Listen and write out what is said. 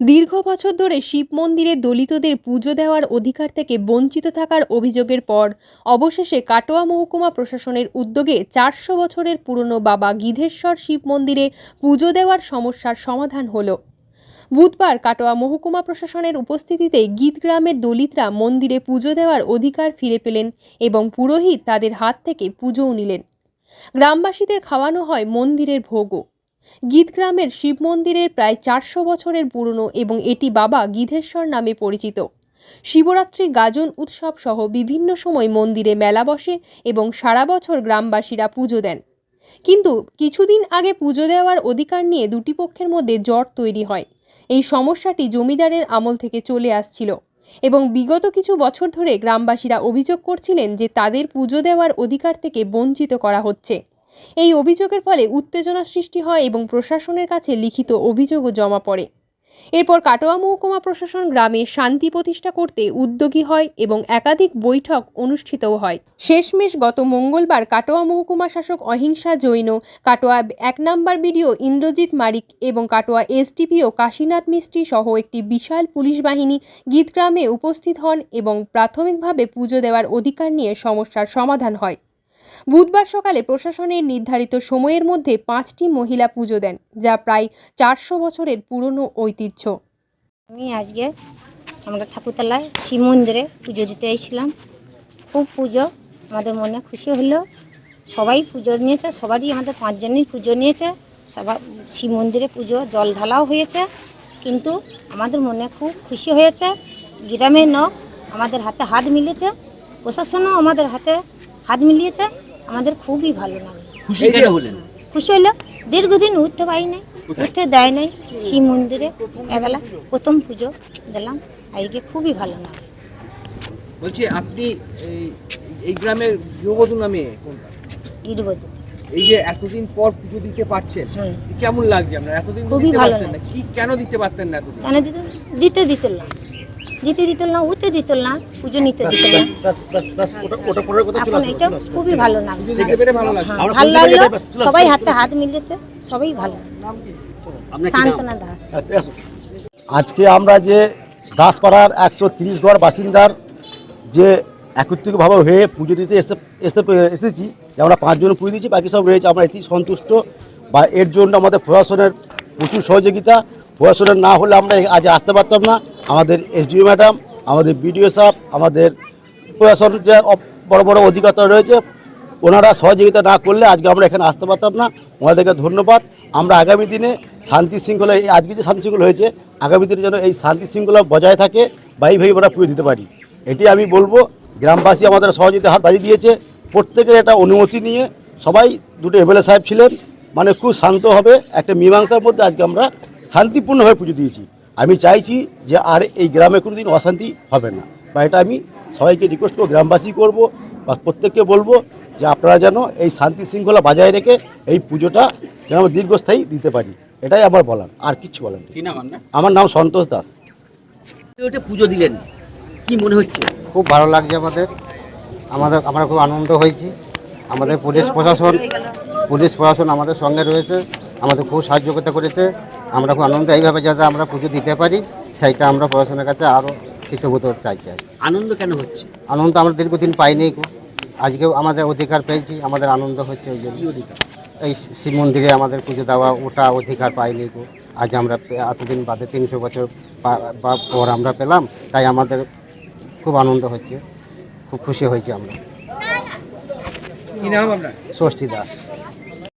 দীর্ঘ বছর ধরে শিব মন্দিরে দলিতদের পুজো দেওয়ার অধিকার থেকে বঞ্চিত থাকার অভিযোগের পর অবশেষে কাটোয়া মহকুমা প্রশাসনের উদ্যোগে চারশো বছরের পুরনো বাবা গিধেশ্বর শিব মন্দিরে পুজো দেওয়ার সমস্যার সমাধান হলো। বুধবার কাটোয়া মহকুমা প্রশাসনের উপস্থিতিতে গীতগ্রামের দলিতরা মন্দিরে পুজো দেওয়ার অধিকার ফিরে পেলেন এবং পুরোহিত তাদের হাত থেকে পুজোও নিলেন। গ্রামবাসীদের খাওয়ানো হয় মন্দিরের ভোগও। গীতগ্রামের শিব মন্দিরের প্রায় চারশো বছরের পুরনো এবং এটি বাবা গীধেশ্বর নামে পরিচিত। শিবরাত্রি গাজন উৎসব সহ বিভিন্ন সময় মন্দিরে মেলা বসে এবং সারা বছর গ্রামবাসীরা পুজো দেন। কিন্তু কিছুদিন আগে পুজো দেওয়ার অধিকার নিয়ে দুটি পক্ষের মধ্যে জট তৈরি হয়। এই সমস্যাটি জমিদারের আমল থেকে চলে আসছিল এবং বিগত কিছু বছর ধরে গ্রামবাসীরা অভিযোগ করছিলেন যে তাদের পুজো দেওয়ার অধিকার থেকে বঞ্চিত করা হচ্ছে। এই অভিযোগের ফলে উত্তেজনা সৃষ্টি হয় এবং প্রশাসনের কাছে লিখিত অভিযোগও জমা পড়ে। এরপর কাটোয়া মহকুমা প্রশাসন গ্রামে শান্তি প্রতিষ্ঠা করতে উদ্যোগী হয় এবং একাধিক বৈঠক অনুষ্ঠিতও হয়। শেষমেশ গত মঙ্গলবার কাটোয়া মহকুমা শাসক অহিংসা জৈন, কাটোয়া এক নম্বর বিডিও ইন্দ্রজিৎ মারিক এবং কাটোয়া এসডিপিও কাশীনাথ মিস্ত্রি সহ একটি বিশাল পুলিশ বাহিনী গীতগ্রামে উপস্থিত হন এবং প্রাথমিকভাবে পুজো দেওয়ার অধিকার নিয়ে সমস্যার সমাধান হয়। বুধবার সকালে প্রশাসনের নির্ধারিত সময়ের মধ্যে পাঁচটি মহিলা পুজো দেন, যা প্রায় চারশো বছরের পুরনো ঐতিহ্য। আমি আজকে আমরা ঠাকুরতলায় শিব মন্দিরে পুজো দিতে এসেছিলাম। খুব পুজো, আমাদের মনে খুশি হলো। সবাই পুজো নিয়েছে, সবারই আমাদের পাঁচজনই পুজো নিয়েছে। সবার শিব মন্দিরে পুজো জল ঢালাও হয়েছে, কিন্তু আমাদের মনে খুব খুশি হয়েছে। গ্রামের লোক আমাদের হাতে হাত মিলেছে, প্রশাসনও আমাদের হাতে হাত মিলিয়েছে। আমাদের খুবই ভালো লাগে। খুশি কেন হলেন? খুশি হলো দীর্ঘদিন উঠতে পারি নাই উঠতে দেয় নাই শিব মন্দিরে এবেলা প্রথম পুজো দিলাম আজকে খুবই ভালো লাগে। বলছি আপনি এই এই গ্রামের গৃহবধূ নামে কোনটা? এই যে এতদিন পর পুজো দিতে পারছেন কেমন লাগছে আপনার? এতদিন দিতে ভালো পারতেন না কি কেন দিতে পারতেন না এতদিন? কেন দিত? দিতে দিতে দিতে দিত না উঠতে দিত না পুজো নিতে দিত না। এখন এটা খুবই ভালো পেরে ভালো হ্যাঁ, ভালো লাগল সবাই হাতে হাত মিলেছে সবাই ভালো। শান্তনা দাস। আজকে আমরা যে দাসপাড়ার একশো তিরিশ ঘর বাসিন্দার যে একত্রিতভাবে হয়ে পুজো দিতে এসে এসে এসেছি যে আমরা পাঁচজন পুজো দিয়েছি বাকি সব রয়েছে আমরা এটি সন্তুষ্ট। বা এর জন্য আমাদের প্রশাসনের প্রচুর সহযোগিতা। প্রশাসনের না হলে আমরা আজ আসতে পারতাম না। আমাদের এসডিও ম্যাডাম, আমাদের বিডিও সাহেব, আমাদের প্রশাসন যে বড় বড় অধিকর্তা রয়েছে, ওনারা সহযোগিতা না করলে আজকে আমরা এখানে আসতে পারতাম না। ওনাদেরকে ধন্যবাদ। আমরা আগামী দিনে শান্তি শৃঙ্খলা, এই আজকে যে শান্তি শৃঙ্খলা হয়েছে, আগামী দিনে যেন এই শান্তি শৃঙ্খলা বজায় থাকে বাই ভাই আমরা পুজো দিতে পারি। এটি আমি বলব, গ্রামবাসী আমাদের সহযোগিতা হাত বাড়িয়ে দিয়েছে। প্রত্যেকের একটা অনুমতি নিয়ে সবাই দুটো এমএলএ সাহেব ছিলেন মানে খুব শান্ত হবে, একটা মীমাংসার মধ্যে আজকে আমরা শান্তিপূর্ণভাবে পুজো দিয়েছি। আমি চাইছি যে আর এই গ্রামে কোনো দিন অশান্তি হবে না। বা এটা আমি সবাইকে রিকোয়েস্ট করব গ্রামবাসী করব বা প্রত্যেককে বলব যে আপনারা যেন এই শান্তি শৃঙ্খলা বজায় রেখে এই পুজোটা যেন আমরা দীর্ঘস্থায়ী দিতে পারি। এটাই আমার বলার আর কিচ্ছু বলার আমার নাম সন্তোষ দাস। পুজো দিলেন কি মনে হচ্ছে? খুব ভালো লাগছে আমাদের। আমাদের আমরা খুব আনন্দ হয়েছি। আমাদের পুলিশ প্রশাসন পুলিশ প্রশাসন আমাদের সঙ্গে রয়েছে আমাদের খুব সাহায্য করতে করেছে। আমরা খুব আনন্দ এইভাবে যাতে আমরা পুজো দিতে পারি সেইটা আমরা প্রশাসনের কাছে আরও কৃতজ্ঞত চাই চাই আনন্দ কেন হচ্ছে? আনন্দ আমরা দীর্ঘদিন পাইনি গো। আজকে আমাদের অধিকার পেয়েছি আমাদের আনন্দ হচ্ছে ওই জন্য। এই শিব মন্দিরে আমাদের পুজো দেওয়া ওটা অধিকার পাইনি গো। আজ আমরা এতদিন বাদে তিনশো বছর পর আমরা পেলাম তাই আমাদের খুব আনন্দ হচ্ছে খুব খুশি হয়েছি আমরা। ষষ্ঠী দাস।